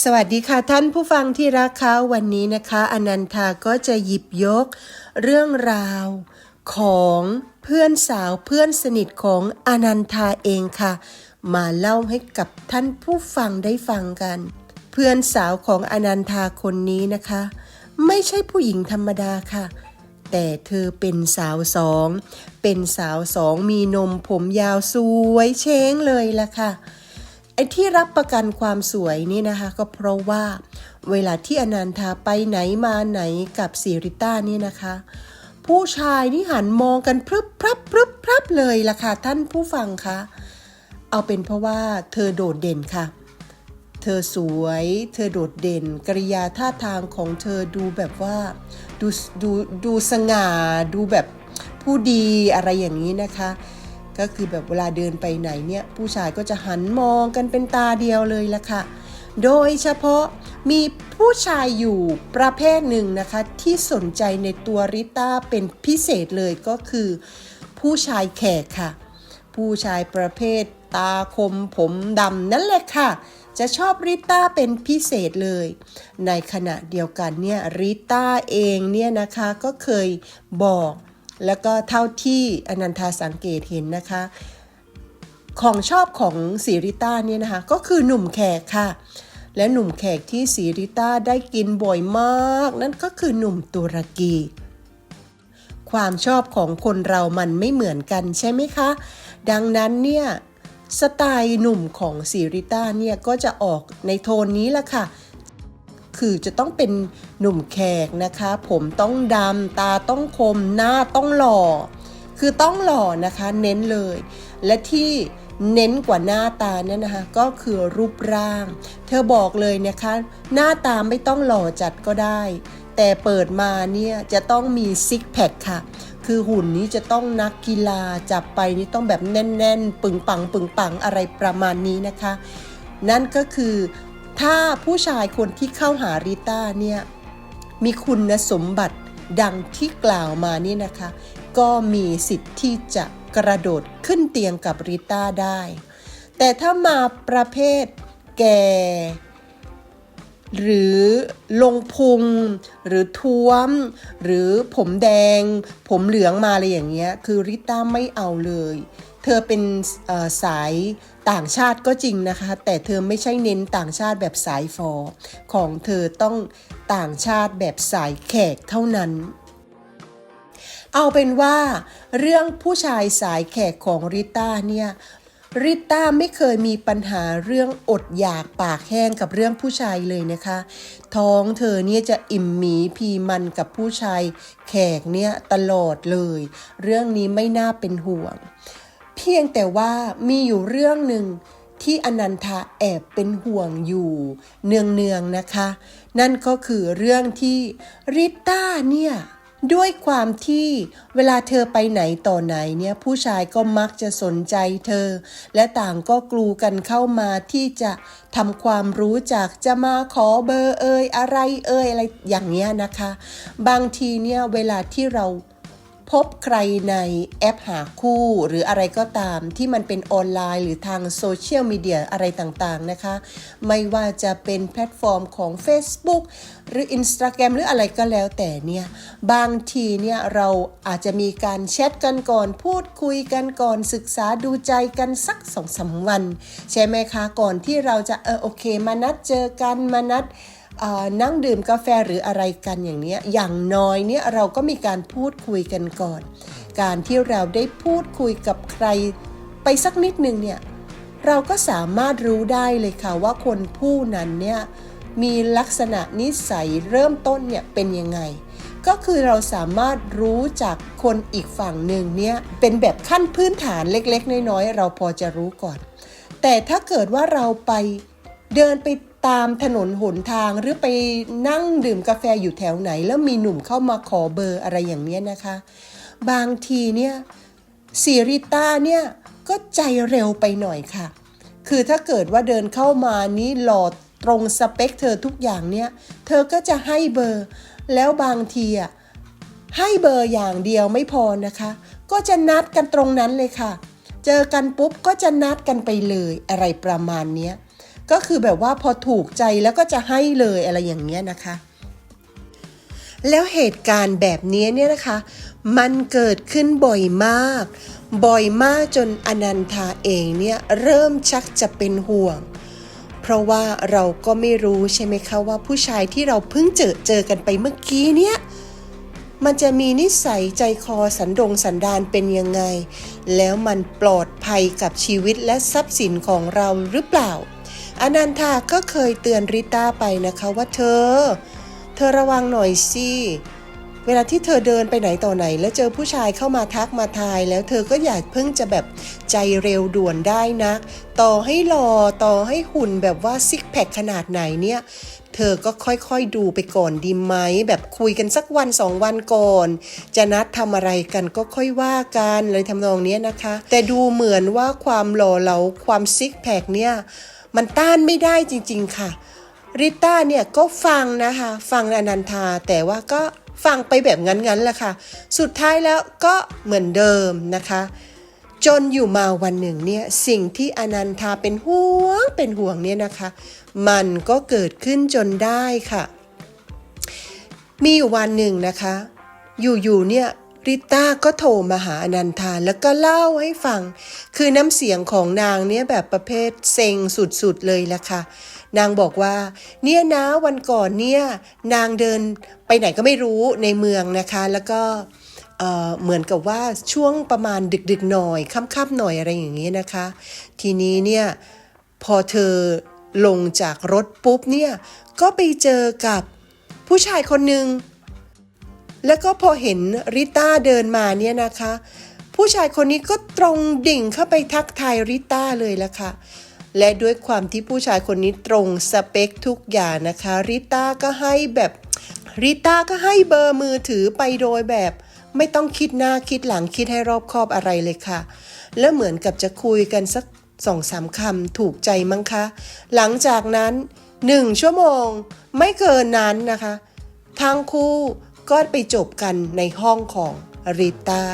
สวัสดีค่ะท่านผู้ฟังที่รักคะวันนี้นะคะ อนันทาก็จะหยิบยก เรื่องราวของเพื่อนสาวเพื่อนสนิทของอนันทาเองค่ะ มาเล่าให้กับท่านผู้ฟังได้ฟังกัน เพื่อนสาวของอนันทาคนนี้นะคะ ไม่ใช่ผู้หญิงธรรมดาค่ะ แต่เธอเป็นสาวสอง เป็นสาวสองมีนมผมยาวสวยเช้งเลยล่ะค่ะ อ้ที่รับประกันความสวยนี่นะคะ ก็เพราะว่าเวลาที่อนันทาไปไหนมาไหนกับสิริต้านี่นะคะ ผู้ชายนี่หันมองกันพรึบพรับพรึบพรับเลยล่ะค่ะท่านผู้ฟังคะเอาเป็นเพราะว่าเธอโดดเด่นค่ะ เธอสวย เธอโดดเด่น กริยาท่าทางของเธอดูแบบว่าดูดูดูสง่า ดูแบบผู้ดีอะไรอย่างนี้นะคะ ก็คือแบบเวลาเดินไปไหนเนี่ยผู้ชายก็จะหันมองกันเป็นตาเดียวเลยละค่ะ โดยเฉพาะมีผู้ชายอยู่ประเภทหนึ่งนะคะ ที่สนใจในตัวริต้าเป็นพิเศษเลยก็คือ ผู้ชายแขกค่ะ ผู้ชายประเภทตาคมผมดำนั่นแหละค่ะ จะชอบริต้าเป็นพิเศษเลย ในขณะเดียวกันเนี่ยริต้าเองเนี่ยนะคะก็เคยบอก แล้วก็เท่าที่อนันทาสังเกตเห็นนะคะ ของชอบของสีริต้าเนี่ยนะคะ ก็คือหนุ่มแขกค่ะ และหนุ่มแขกที่สีริต้าได้กินบ่อยมาก นั่นก็คือหนุ่มตุรกี ความชอบของคนเรามันไม่เหมือนกันใช่ไหมคะ ดังนั้นเนี่ยสไตล์หนุ่มของสีริต้าเนี่ยก็จะออกในโทนนี้ละค่ะ คือจะต้องเป็นหนุ่มแขกนะคะ ผมต้องดำตาต้องคมหน้าต้องหล่อ คือต้องหล่อนะคะเน้นเลย และที่เน้นกว่าหน้าตาเนี่ยนะคะก็คือรูปร่าง เธอบอกเลยนะคะ หน้าตาไม่ต้องหล่อจัดก็ได้ แต่เปิดมาเนี่ยจะต้องมีซิกแพคค่ะ คือหุ่นนี้จะต้องนักกีฬาจับไปนี่ต้องแบบแน่น ๆ ปึงปังปึงปังอะไรประมาณนี้นะคะ นั่นก็คือ ถ้าผู้ชายคนที่เข้าหาริต้าเนี่ยมีคุณสมบัติดังที่กล่าวมานี่นะคะ ก็มีสิทธิ์ที่จะกระโดดขึ้นเตียงกับริต้าได้ แต่ถ้ามาประเภทแก่ หรือลงพุง หรือท้วม หรือผมแดง ผมเหลืองมาอะไรอย่างเงี้ย คือริต้าไม่เอาเลย เธอเป็นสายต่างชาติก็จริงนะคะ แต่เธอไม่ใช่เน้นต่างชาติแบบสายฟอ ของเธอต้องต่างชาติแบบสายแขกเท่านั้น เอาเป็นว่า เรื่องผู้ชายสายแขกของริต้าเนี่ยริต้าไม่เคยมีปัญหาเรื่องอดอยากปากแห้งกับเรื่องผู้ชายเลยนะคะ ท้องเธอเนี่ยจะอิ่มหมีพีมันกับผู้ชายแขกเนี่ยตลอดเลย เรื่องนี้ไม่น่าเป็นห่วง พียงแต่ว่ามีอยู่เรื่องหนึ่งที่อนันทาแอบเป็นห่วงอยู่ เนืองๆนะคะ นั่นก็คือเรื่องที่ริต้าเนี่ยด้วยความที่เวลาเธอไปไหนต่อไหนเนี่ยผู้ชายก็มักจะสนใจเธอ และต่างก็กลูกันเข้ามาที่จะทำความรู้จักจะมาขอเบอร์เอ่ยอะไรเอ่ยอะไรอย่างเงี้ยนะคะ บางทีเนี่ยเวลาที่เรา พบใครในแอปหาคู่ หรืออะไรก็ตามที่มันเป็นออนไลน์ หรือทางโซเชียลมีเดียอะไรต่างๆนะคะ ไม่ว่าจะเป็นแพลตฟอร์มของ Facebook หรือ Instagram หรืออะไรก็แล้วแต่เนี่ยบางทีเนี่ยเราอาจจะมีการแชทกันก่อน พูดคุยกันก่อนศึกษาดูใจกันสักสองสามวัน ใช่ไหมคะ ก่อนที่เราจะเออโอเค มานัดเจอกันมานัด นั่งดื่มกาแฟหรืออะไรกันอย่างเนี้ยอย่างน้อยเนี่ยเราก็มีการพูดคุยกันก่อน การที่เราได้พูดคุยกับใคร ไปสักนิดหนึ่งเนี่ยเราก็สามารถรู้ได้เลยค่ะว่าคนผู้นั้นเนี่ยมีลักษณะนิสัยเริ่มต้นเนี่ยเป็นยังไง ก็คือเราสามารถรู้จากคนอีกฝั่งหนึ่งเนี่ยเป็นแบบขั้นพื้นฐานเล็กๆ น้อยๆ เราพอจะรู้ก่อน แต่ถ้าเกิดว่าเราไปเดินไป ตามถนนหนทางหรือไปนั่งดื่มกาแฟอยู่แถวไหน แล้วมีหนุ่มเข้ามาขอเบอร์อะไรอย่างเนี้ยนะคะ บางทีเนี่ยซีริต้าเนี่ยก็ใจเร็วไปหน่อยค่ะ คือถ้าเกิดว่าเดินเข้ามานี้หล่อตรงสเปคเธอทุกอย่างเนี่ย เธอก็จะให้เบอร์ แล้วบางทีอะให้เบอร์อย่างเดียวไม่พอนะคะ ก็จะนัดกันตรงนั้นเลยค่ะ เจอกันปุ๊บก็จะนัดกันไปเลยอะไรประมาณเนี้ย ก็คือแบบว่าพอถูกใจแล้วก็จะให้เลยอะไรอย่างเงี้ยนะคะ แล้วเหตุการณ์แบบนี้เนี่ยนะคะ มันเกิดขึ้นบ่อยมาก บ่อยมากจนอนันทาเองเนี่ยเริ่มชักจะเป็นห่วง เพราะว่าเราก็ไม่รู้ใช่ไหมคะว่าผู้ชายที่เราเพิ่งเจอเจอกันไปเมื่อกี้เนี่ยมันจะมีนิสัยใจคอสันดงสันดานเป็นยังไง แล้วมันปลอดภัยกับชีวิตและทรัพย์สินของเราหรือเปล่า อนันทาก็เคยเตือนริต้าไปนะคะว่าเธอ เธอระวังหน่อยสิเวลาที่เธอเดินไปไหนต่อไหน แล้วเจอผู้ชายเข้ามาทักมาทาย แล้วเธอก็อย่าเพิ่งจะแบบใจเร็วด่วนได้นะต่อให้หล่อต่อให้หุ่นแบบว่าซิกแพคขนาดไหนเนี่ย เธอก็ค่อยๆดูไปก่อนดีไหม แบบคุยกันสักวันสองวันก่อน จะนัดทำอะไรกันก็ค่อยว่ากันเลยทำนองเนี้ยนะคะ แต่ดูเหมือนว่าความหล่อเหลาความซิกแพคเนี่ย มันต้านไม่ได้จริง ๆ ค่ะ ริต้าเนี่ยก็ฟังนะคะ ฟังอนันทาแต่ว่าก็ฟังไปแบบงั้นๆแหละค่ะ สุดท้ายแล้วก็เหมือนเดิมนะคะ จนอยู่มาวันหนึ่งเนี่ยสิ่งที่อนันทาเป็นห่วงเป็นห่วงเนี่ยนะคะ มันก็เกิดขึ้นจนได้ค่ะ มีอยู่วันหนึ่งนะคะ อยู่ๆเนี่ย ริต้าก็โทรมาหาอนันทาแล้วก็เล่าให้ฟัง คือน้ำเสียงของนางเนี่ยแบบประเภทเซ็งสุดๆเลยละค่ะ นางบอกว่า เนี่ยนะวันก่อนเนี่ยนางเดินไปไหนก็ไม่รู้ในเมืองนะคะ แล้วก็เอ่อเหมือนกับว่าช่วงประมาณดึกๆหน่อยค่ำๆหน่อยอะไรอย่างนี้นะคะ ทีนี้เนี่ยพอเธอลงจากรถปุ๊บเนี่ยก็ไปเจอกับผู้ชายคนหนึ่ง แล้วก็พอเห็นริต้าเดินมาเนี่ยนะคะ ผู้ชายคนนี้ก็ตรงดิ่งเข้าไปทักทายริต้าเลยละค่ะ และด้วยความที่ผู้ชายคนนี้ตรงสเปคทุกอย่างนะคะริต้าก็ให้แบบริต้าก็ให้เบอร์มือถือไปโดยแบบ ไม่ต้องคิดหน้าคิดหลังคิดให้รอบคอบอะไรเลยค่ะ แล้วเหมือนกับจะคุยกันสักสองสามคำถูกใจมั้งคะ หลังจากนั้นหนึ่งชั่วโมงไม่เกินนั้นนะคะทั้งคู่ ก็ไปจบกันในห้องของริต้า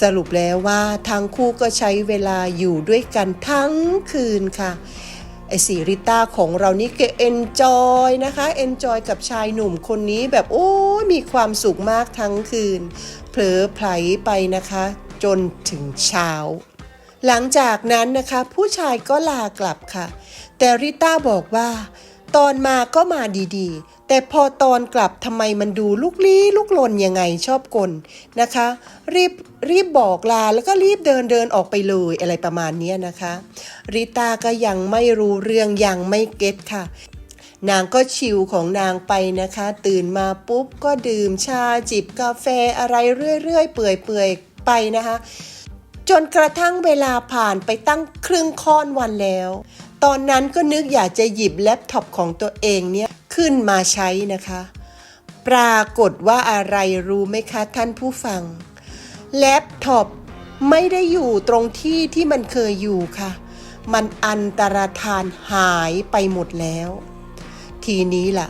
สรุปแล้วว่าทั้งคู่ก็ใช้เวลาอยู่ด้วยกันทั้งคืนค่ะไอสีริต้าของเรานี่ก็เอนจอยนะคะเอนจอยกับชายหนุ่มคนนี้แบบโอ้ยมีความสุขมากทั้งคืน เผลอไผลไปนะคะ จนถึงเช้า หลังจากนั้นนะคะ ผู้ชายก็ลากลับค่ะ แต่ริต้าบอกว่า ตอนมาก็มาดีๆ แต่พอตอนกลับทำไมมันดูลุกลี้ลุกลนยังไงชอบกลนะคะ รีบรีบบอกลาแล้วก็รีบเดินเดินออกไปเลยอะไรประมาณนี้นะคะริต้าก็ยังไม่รู้เรื่องยังไม่เก็ตค่ะ นางก็ชิลของนางไปนะคะ ตื่นมาปุ๊บก็ดื่มชาจิบกาแฟอะไรเรื่อยๆเปื่อยๆไปนะคะ จนกระทั่งเวลาผ่านไปตั้งครึ่งค่อนวันแล้ว ตอนนั้นก็นึกอยากจะหยิบแล็ปท็อปของตัวเองเนี่ย ขึ้นมาใช้นะคะ ปรากฏว่าอะไรรู้ไหมคะท่านผู้ฟัง แล็ปท็อปไม่ได้อยู่ตรงที่ที่มันเคยอยู่ค่ะ มันอันตรธานหายไปหมดแล้ว ทีนี้ล่ะ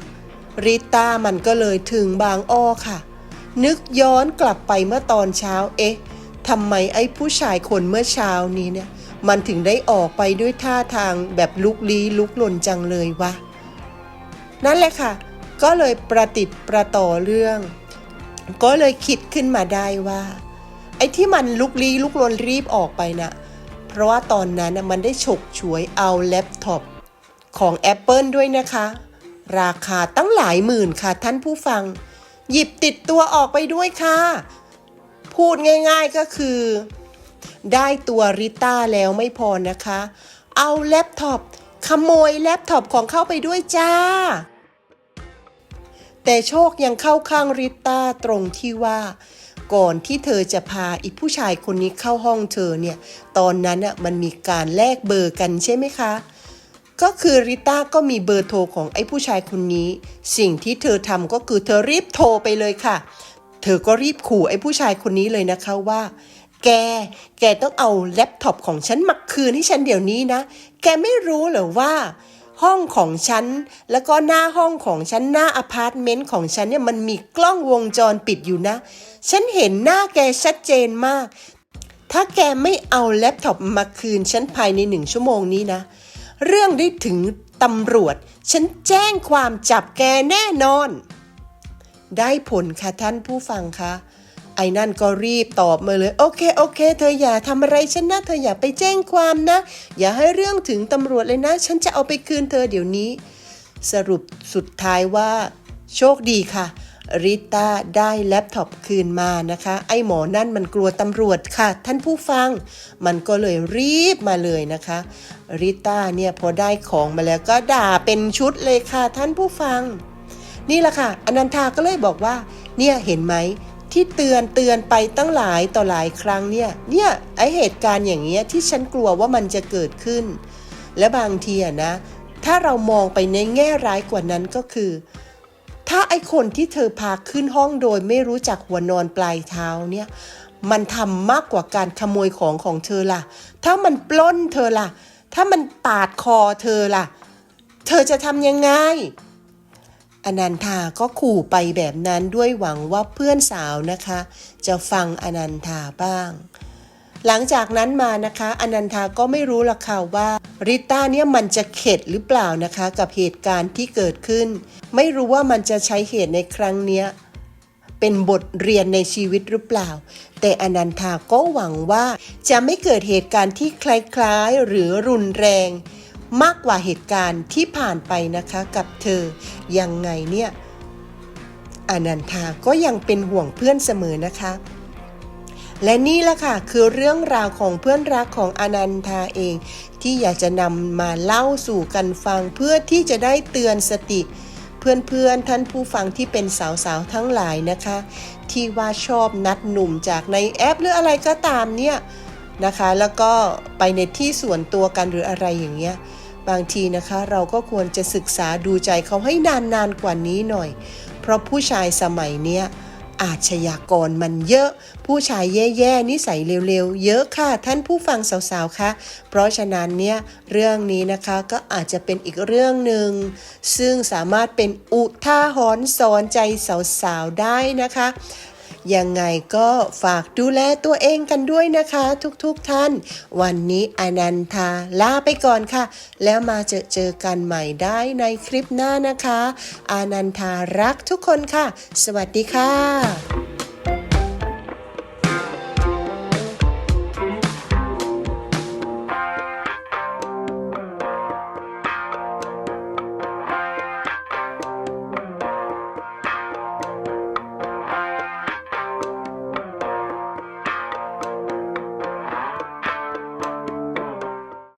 ริต้ามันก็เลยถึงบางอ้อค่ะ นึกย้อนกลับไปเมื่อตอนเช้า เอ๊ะทำไมไอ้ผู้ชายคนเมื่อเช้านี้เนี่ย มันถึงได้ออกไปด้วยท่าทางแบบลุกลี้ลุกลนจังเลยวะ นั่นแหละค่ะ ก็เลยประติดประต่อเรื่อง ก็เลยคิดขึ้นมาได้ว่า ไอ้ที่มันลุกลี้ลุกลนรีบออกไปน่ะเพราะว่าตอนนั้นน่ะมันได้ฉกฉวยเอาแล็ปท็อปของ Apple ด้วยนะคะ ราคาตั้งหลายหมื่นค่ะท่านผู้ฟัง หยิบติดตัวออกไปด้วยค่ะ พูดง่ายๆก็คือ ได้ตัวริต้าแล้วไม่พอนะคะ เอาแล็ปท็อป ขโมยแล็ปท็อปของเข้าไปด้วยจ้า แต่โชคยังเข้าข้างริต้าตรงที่ว่าก่อนที่เธอจะพาอีผู้ชายคนนี้เข้าห้องเธอเนี่ย ตอนนั้นอะมันมีการแลกเบอร์กันใช่ไหมคะ ก็คือริต้าก็มีเบอร์โทรของไอ้ผู้ชายคนนี้ สิ่งที่เธอทำก็คือเธอรีบโทรไปเลยค่ะ เธอก็รีบขู่ไอ้ผู้ชายคนนี้เลยนะคะว่า แก แกต้องเอาแล็ปท็อปของฉันมาคืนให้ฉันเดี๋ยวนี้นะ แกไม่รู้เหรอว่า ห้องของฉัน แล้วก็หน้าห้องของฉัน หน้าอพาร์ตเมนต์ของฉันเนี่ยมันมีกล้องวงจรปิดอยู่นะ ฉันเห็นหน้าแกชัดเจนมาก ถ้าแกไม่เอาแล็ปท็อปมาคืนฉันภายในหนึ่งชั่วโมงนี้นะ เรื่องได้ถึงตำรวจ ฉันแจ้งความจับแกแน่นอน ได้ผลค่ะท่านผู้ฟังคะ ไอ้นั่นก็รีบตอบมาเลยโอเคโอเค เธออย่าทำอะไรฉันนะเธออย่าไปแจ้งความนะ อย่าให้เรื่องถึงตำรวจเลยนะ ฉันจะเอาไปคืนเธอเดี๋ยวนี้ สรุปสุดท้ายว่า โชคดีค่ะริต้าได้แล็ปท็อปคืนมานะคะ ไอ้หมอนั่นมันกลัวตำรวจค่ะ ท่านผู้ฟัง มันก็เลยรีบมาเลยนะคะริต้าเนี่ยพอได้ของมาแล้วก็ด่าเป็นชุดเลยค่ะท่านผู้ฟัง นี่แหละค่ะ อนันทาก็เลยบอกว่า เนี่ยเห็นไหม ที่เตือนเตือนไปตั้งหลายต่อหลายครั้งเนี่ย เนี่ยไอเหตุการณ์อย่างเงี้ยที่ฉันกลัวว่ามันจะเกิดขึ้น และบางทีอะนะ ถ้าเรามองไปในแง่ร้ายกว่านั้นก็คือ ถ้าไอคนที่เธอพาขึ้นห้องโดยไม่รู้จักหัวนอนปลายเท้าเนี่ยมันทำมากกว่าการขโมยของของเธอล่ะ ถ้ามันปล้นเธอล่ะ ถ้ามันปาดคอเธอล่ะ เธอจะทำยังไง อนันทาก็ขู่ไปแบบนั้นด้วยหวังว่าเพื่อนสาวนะคะ จะฟังอนันทาบ้าง หลังจากนั้นมานะคะอนันทาก็ไม่รู้ละค่ะว่าริต้าเนี่ยมันจะเข็ดหรือเปล่านะคะ กับเหตุการณ์ที่เกิดขึ้น ไม่รู้ว่ามันจะใช้เหตุในครั้งเนี้ยเป็นบทเรียนในชีวิตหรือเปล่า แต่อนันทาก็หวังว่าจะไม่เกิดเหตุการณ์ที่คล้ายๆ หรือรุนแรง มากกว่าเหตุการณ์ที่ผ่านไปนะคะกับเธอ ยังไงเนี่ยอนันทาก็ยังเป็นห่วงเพื่อนเสมอนะคะ และนี่แหละค่ะคือเรื่องราวของเพื่อนรักของอนันทาเอง ที่อยากจะนำมาเล่าสู่กันฟังเพื่อที่จะได้เตือนสติ เพื่อนๆท่านผู้ฟังที่เป็นสาวๆทั้งหลายนะคะ ที่ว่าชอบนัดหนุ่มจากในแอปหรืออะไรก็ตามเนี่ยนะคะ แล้วก็ไปในที่ส่วนตัวกันหรืออะไรอย่างเงี้ย บางทีนะคะเราก็ควรจะศึกษาดูใจเขาให้นานๆกว่านี้หน่อย เพราะผู้ชายสมัยเนี้ยอาชญากรมันเยอะ ผู้ชายแย่ๆนิสัยเร็วๆ เยอะค่ะ ท่านผู้ฟังสาวๆคะเพราะฉะนั้นเนี่ยเรื่องนี้นะคะก็อาจจะเป็นอีกเรื่องหนึ่ง ซึ่งสามารถเป็นอุทาหรณ์สอนใจสาวๆได้นะคะ ยังไงก็ฝากดูแลตัวเองกันด้วยนะคะ ทุกๆทท่าน วันนี้อนันทาลาไปก่อนค่ะ แล้วมาเจอเจอกันใหม่ได้ในคลิปหน้านะคะ อานันทารักทุกคนค่ะ สวัสดีค่ะ